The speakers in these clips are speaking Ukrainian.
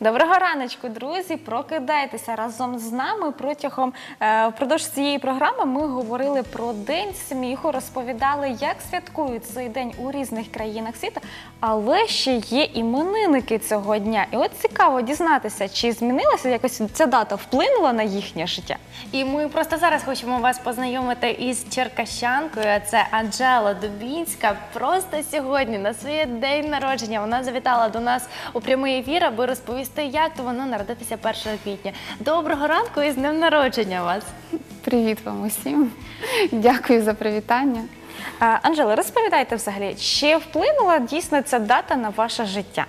Доброго раночку, друзі! Прокидайтеся разом з нами протягом е, впродовж цієї програми. Ми говорили про день сміху, розповідали, як святкують цей день у різних країнах світу. Але ще є іменинники цього дня. І от цікаво дізнатися, чи змінилася якось ця дата, вплинула на їхнє життя. І ми просто зараз хочемо вас познайомити із черкащанкою. Це Анжела Дубінська. Просто сьогодні на своє день народження вона завітала до нас у прямий ефір, аби розповісти, як то воно народитися 1 квітня. Доброго ранку і з днем народження вас! Привіт вам усім. Дякую за привітання. Е, Анжела, розповідайте взагалі, чи вплинула дійсно ця дата на ваше життя?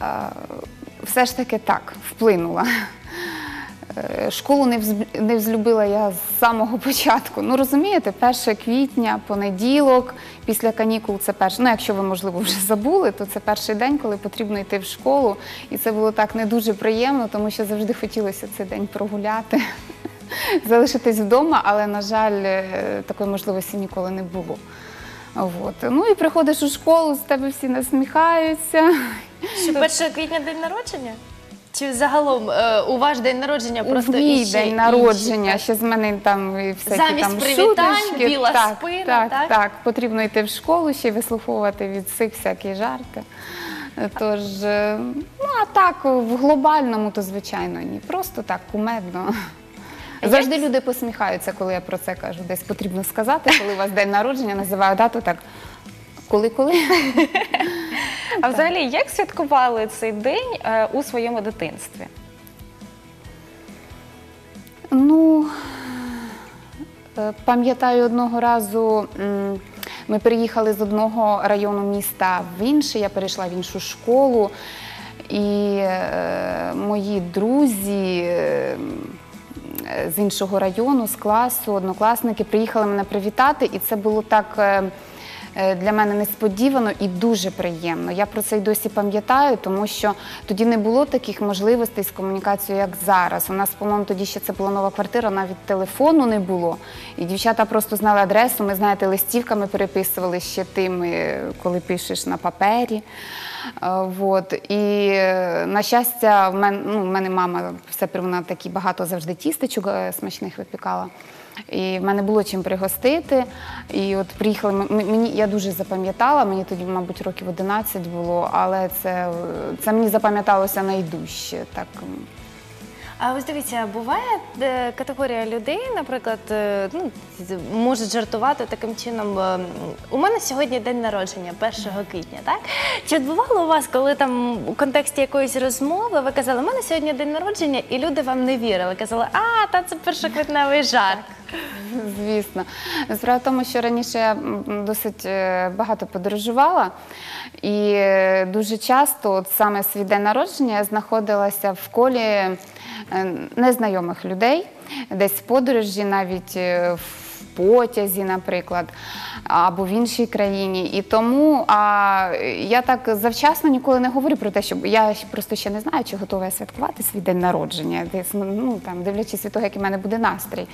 А, Все ж таки так, вплинула. Е, Школу не, вз- взлюбила я з самого початку. Ну розумієте, 1 квітня, понеділок, після канікул це перше. Ну, якщо ви, можливо, вже забули, то це перший день, коли потрібно йти в школу. І це було так не дуже приємно, тому що завжди хотілося цей день прогуляти, залишитись вдома, але, на жаль, е, такої можливості ніколи не було. От. Ну і приходиш у школу, з тебе всі насміхаються. Що 1 квітня день народження? Чи загалом е, у ваш день народження просто у мій іще день народження, ще з мене там і всякі Замість там привітань, шуточки. біла так, спина, так, так? так, потрібно йти в школу, ще й вислуховувати від всіх всякі жарти. Тож, е, ну а так, в глобальному, то звичайно ні. Просто так, кумедно. Завжди люди посміхаються, коли я про це кажу. Десь потрібно сказати, коли у вас день народження, називаю дату так. Коли-коли? А взагалі, як святкували цей день е, у своєму дитинстві? Ну, е, пам'ятаю одного разу. м, Ми переїхали з одного району міста в інший, я перейшла в іншу школу, і е, мої друзі е, з іншого району, з класу, однокласники приїхали мене привітати, і це було так. е, Для мене несподівано і дуже приємно. Я про це й досі пам'ятаю, тому що тоді не було таких можливостей з комунікацією, як зараз. У нас, по-моєму, тоді ще це була нова квартира, навіть телефону не було. І дівчата просто знали адресу. Ми знаєте, листівками переписували ще тими, коли пишеш на папері. Е, Вот. І е, на щастя, в мене, ну, в мене мама все вона такі багато завжди тістечок е, смачних випікала. І в мене було чим пригостити. І от приїхали мені, я дуже запам'ятала, мені тоді, мабуть, років 11 було, але це, це мені запам'яталося найдужче. Так. А ось дивіться, буває категорія людей, наприклад, е, ну, з- можуть жартувати таким чином. е, У мене сьогодні день народження, 1 квітня, так? Чи бувало у вас, коли там у контексті якоїсь розмови ви казали, у мене сьогодні день народження, і люди вам не вірили? Казали, а, та це першоквітневий жарт. Звісно. Справа в тому, що раніше я досить е, багато подорожувала, і дуже часто, от саме свій день народження, я знаходилася в колі незнайомих людей, десь в подорожі, навіть е, в потязі, наприклад, або в іншій країні. І тому а, я так завчасно ніколи не говорю про те, що я просто ще не знаю, чи готова я святкувати свій день народження, десь ну там дивлячись від того, який в мене буде настрій.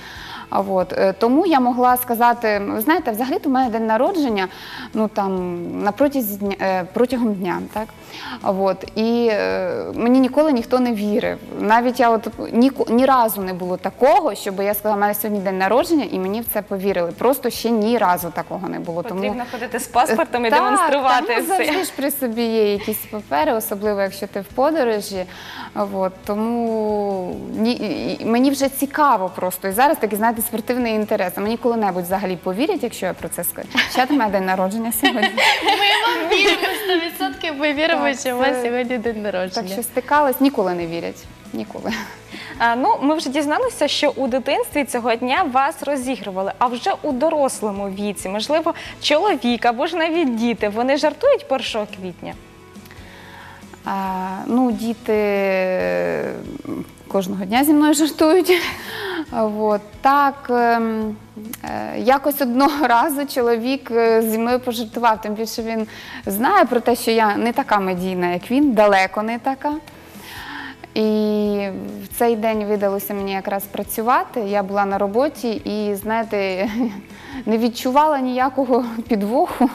От е, тому я могла сказати: ви знаєте, взагалі в мене день народження, ну там дня е, протягом дня, так от і е, мені ніколи ніхто не вірив. Навіть я от ні, ні разу не було такого, щоб я сказала, у мене сьогодні день народження, і мені в це повірили. Просто ще ні разу такого не було. Потрібно ходити з паспортом і Так, демонструвати так, ну, все. завжди ж при собі є якісь папери, особливо якщо ти в подорожі. От, тому ні, мені вже цікаво просто. І зараз такий, знаєте, спортивний інтерес. А мені коли-небудь взагалі повірять, якщо я про це скажу. Ще до мене день народження сьогодні. Ми вам віримо 100%, ми віримо, що у вас сьогодні день народження. Так що стикалась, ніколи не вірять. Ніколи. А, ну, ми вже дізналися, що у дитинстві цього дня вас розігрували, а вже у дорослому віці, можливо, чоловік або ж навіть діти, вони жартують 1 квітня. А, ну, діти кожного дня зі мною жартують. От, так, ем, е, якось одного разу чоловік е, зі мною пожартував, тим більше він знає про те, що я не така медійна, як він, далеко не така. І в цей день видалося мені якраз працювати. Я була на роботі і, знаєте, не відчувала ніякого підвоху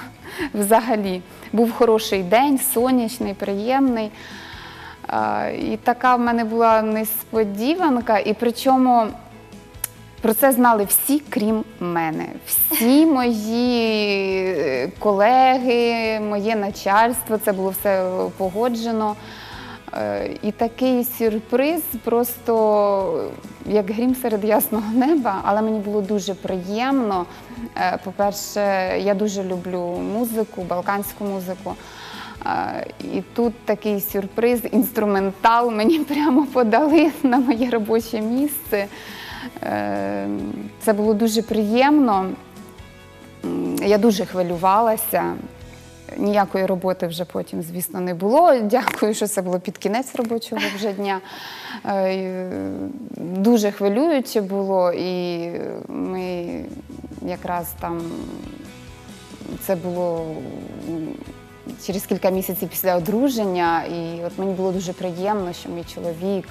взагалі. Був хороший день, сонячний, приємний. І така в мене була несподіванка, і причому про це знали всі, крім мене. Всі мої е, колеги, моє начальство, це було все погоджено. Е, І такий сюрприз, просто як грім серед ясного неба, але мені було дуже приємно. Е, По-перше, я дуже люблю музику, балканську музику. Е, І тут такий сюрприз, інструментал мені прямо подали на моє робоче місце. Це було дуже приємно. Я дуже хвилювалася. Ніякої роботи вже потім, звісно, не було. Дякую, що це було під кінець робочого вже дня. Е, Дуже хвилююче було, і ми якраз там це було через кілька місяців після одруження, і от мені було дуже приємно, що мій чоловік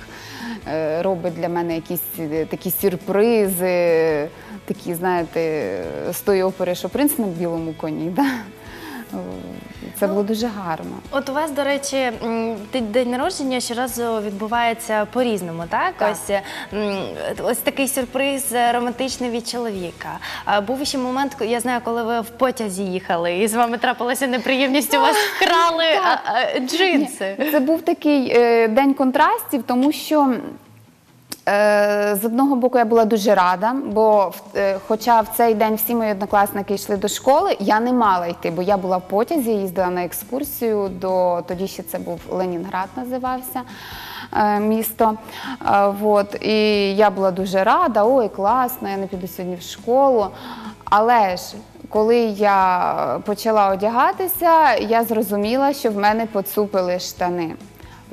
е, робить для мене якісь е, такі сюрпризи, такі, знаєте, з тої опери, що принц на білому коні. Да? Це було дуже гарно. От у вас, до речі, день народження щоразу відбувається по-різному, так? Так. Ось, ось такий сюрприз е, романтичний від чоловіка. Був ще момент, я знаю, коли ви в потязі їхали, і з вами трапилася неприємність, у вас вкрали джинси. Це був такий е, день контрастів, тому що е, з одного боку я була дуже рада, бо е, хоча в цей день всі мої однокласники йшли до школи, я не мала йти, бо я була в потязі, їздила на екскурсію до тоді ще це був Ленінград, називався. е, Місто. Е, Вот. І я була дуже рада, ой, класно, я не піду сьогодні в школу. Але ж коли я почала одягатися, я зрозуміла, що в мене поцупили штани.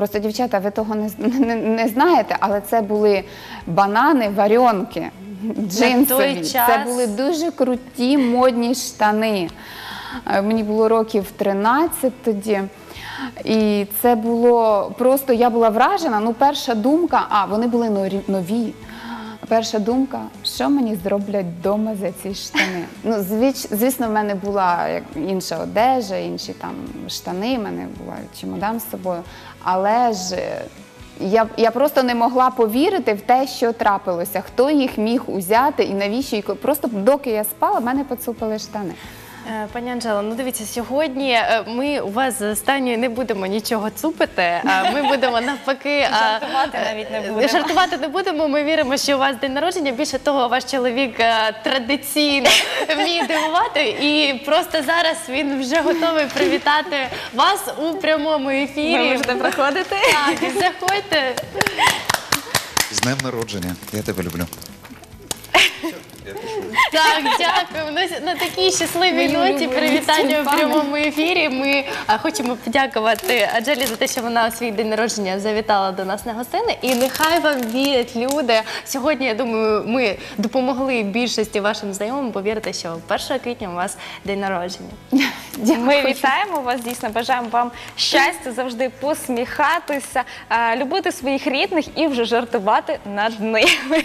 Просто, дівчата, ви того не, не, не знаєте, але це були банани, варіонки, джинсові. час. Це були дуже круті модні штани. Е, Мені було років 13 тоді. І це було просто, я була вражена. Ну, перша думка, а вони були нові. Перша думка, що мені зроблять вдома за ці штани. Ну, звісно, в мене була інша одежа, інші там штани, в мене була чемодан з собою. Але ж е, я, я просто не могла повірити в те, що трапилося, хто їх міг узяти і навіщо. І Просто доки я спала, в мене поцупили штани. Е, Пані Анжело, ну дивіться, сьогодні е, ми у вас з Станією не будемо нічого цупити. а Ми будемо навпаки а, Жартувати навіть не е, будемо. Жартувати не будемо. Ми віримо, що у вас день народження. Більше того, ваш чоловік е, традиційно вміє дивувати, і просто зараз він вже готовий привітати вас у прямому ефірі. Ви можете проходити. Так, заходьте. З днем народження. Я тебе люблю. Так, дякую. На, на такій щасливій Мої ноті улюблені привітання в тюльпани. прямому ефірі. Ми а, хочемо подякувати Аджелі за те, що вона у свій день народження завітала до нас на гостини. І нехай вам вірять люди. Сьогодні, я думаю, ми допомогли більшості вашим знайомим повірити, що 1 квітня у вас день народження. Ми вітаємо вас, дійсно бажаємо вам щастя, завжди посміхатися, е, любити своїх рідних і вже жартувати над ними.